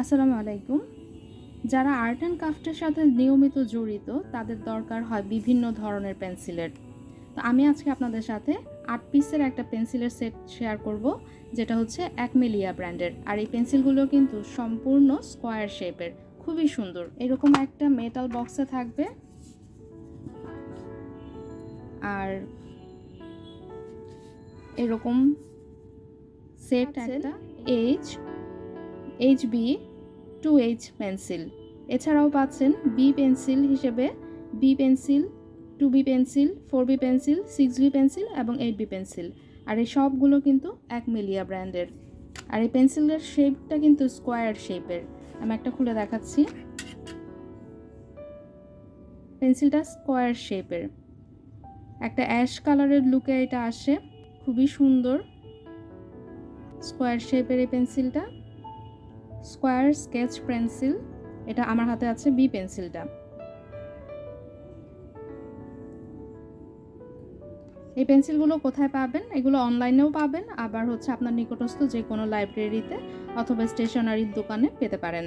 আসসালামু আলাইকুম। যারা আর্ট অ্যান্ড ক্রাফটের সাথে নিয়মিত জড়িত তাদের দরকার হয় বিভিন্ন ধরনের পেন্সিলের। তো আমি আজকে আপনাদের সাথে আট পিসের একটা পেন্সিলের সেট শেয়ার করব যেটা হচ্ছে অ্যাকমেলিয়া ব্র্যান্ডের। আর এই পেন্সিলগুলো কিন্তু সম্পূর্ণ স্কোয়ার শেপের খুবই সুন্দর। এরকম একটা মেটাল বক্সে থাকবে। আর এরকম সেট একটা H H B two H pencil. এছাড়াও পাচ্ছেন বি পেন্সিল হিসেবে, B pencil, two B pencil, four B pencil, six B pencil এবং এইট বি পেন্সিল। আর এই সবগুলো কিন্তু এক মিলিয়া ব্র্যান্ডের। আর এই পেন্সিলের শেপটা কিন্তু স্কোয়ার শেপের। আমি একটা খুলে দেখাচ্ছি। পেন্সিলটা স্কোয়ার শেপের। একটা অ্যাশ কালারের লুকে এটা আসে। খুবই সুন্দর। স্কোয়ার শেপের এই পেন্সিলটা। স্কোয়ার স্কেচ পেন্সিল, এটা আমার হাতে আছে বি পেন্সিলটা। এই পেন্সিলগুলো কোথায় পাবেন? এগুলো অনলাইনেও পাবেন, আবার হচ্ছে আপনার নিকটস্থ যে কোনো লাইব্রেরিতে অথবা স্টেশনারির দোকানে পেতে পারেন।